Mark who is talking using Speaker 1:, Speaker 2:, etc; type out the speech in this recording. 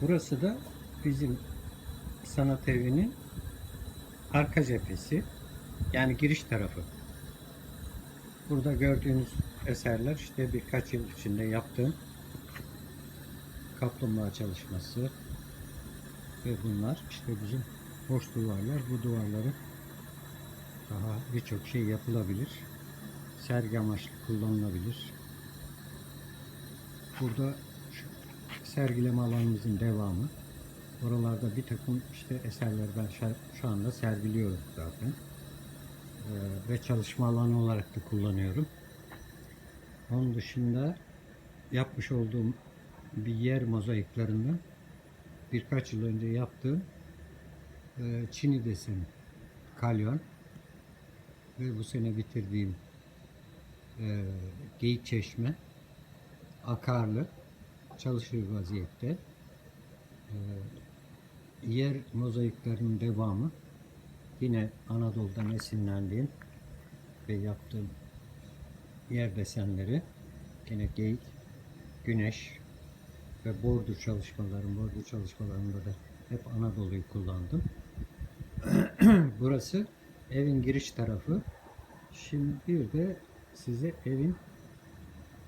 Speaker 1: Burası da bizim sanat evinin arka cephesi. Yani giriş tarafı. Burada gördüğünüz eserler işte birkaç yıl içinde yaptığım kaplumbağa çalışması ve bunlar işte bizim hoş duvarlar. Bu duvarları daha birçok şey yapılabilir. Sergi amaçlı kullanılabilir. Burada sergileme alanımızın devamı. Oralarda bir takım işte eserleri ben şu anda sergiliyorum zaten. Ee, ve çalışma alanı olarak da kullanıyorum. Onun dışında yapmış olduğum bir yer mozaiklerinden birkaç yıl önce yaptığım e, Çini deseni kalyon ve bu sene bitirdiğim e, Geyik Çeşme akarlı çalışır vaziyette. E, yer mozaiklerinin devamı yine Anadolu'dan esinlendiğim ve yaptığım yer desenleri yine geyik, güneş ve bordür çalışmalarım, bordür çalışmalarımda da hep Anadolu'yu kullandım. Burası evin giriş tarafı. Şimdi bir de size evin